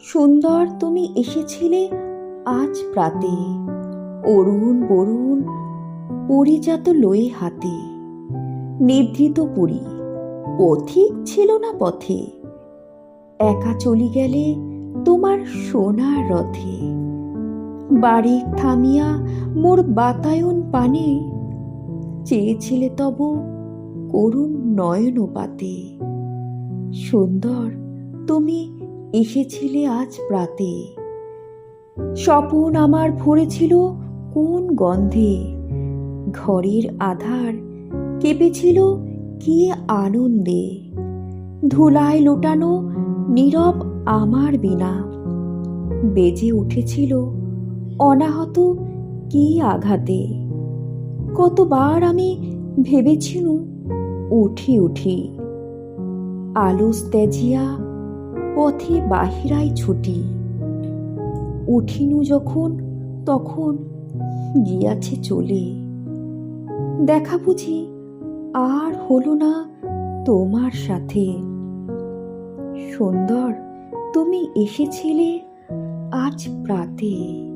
সুন্দর তুমি এসেছিলে আজ প্রাতে। অরুণ বরুণ, পরিজাত লয়ে হাতে। নিদ্রিত পুরী, পথিক ছিল না পথে। একা চলি গেলে তোমার সোনার রথে। বাড়ি থামিয়া মোর বাতায়ন পানে, চেয়েছিলে তব করুণ নয়ন পাতে সুন্দর তুমি এসেছিলে আজ প্রাতে। স্বপন আমার ভরেছিল কোন গন্ধে? ঘরের আধার কেঁপেছিল কি আনন্দে? ধুলায় লোটানো নীরব আমার বিনা বেজে উঠেছিল অনাহত কি আঘাতে? কতবার আমি ভেবেছিনু উঠি উঠি। আলুস তেজিয়া পথে বাহিরাই ছুটি। উঠিনু যখন, তখন গিয়াছে চলে। দেখা বুঝি আর হলো না তোমার সাথে। সুন্দর, তুমি এসেছিলে আজ প্রাতে।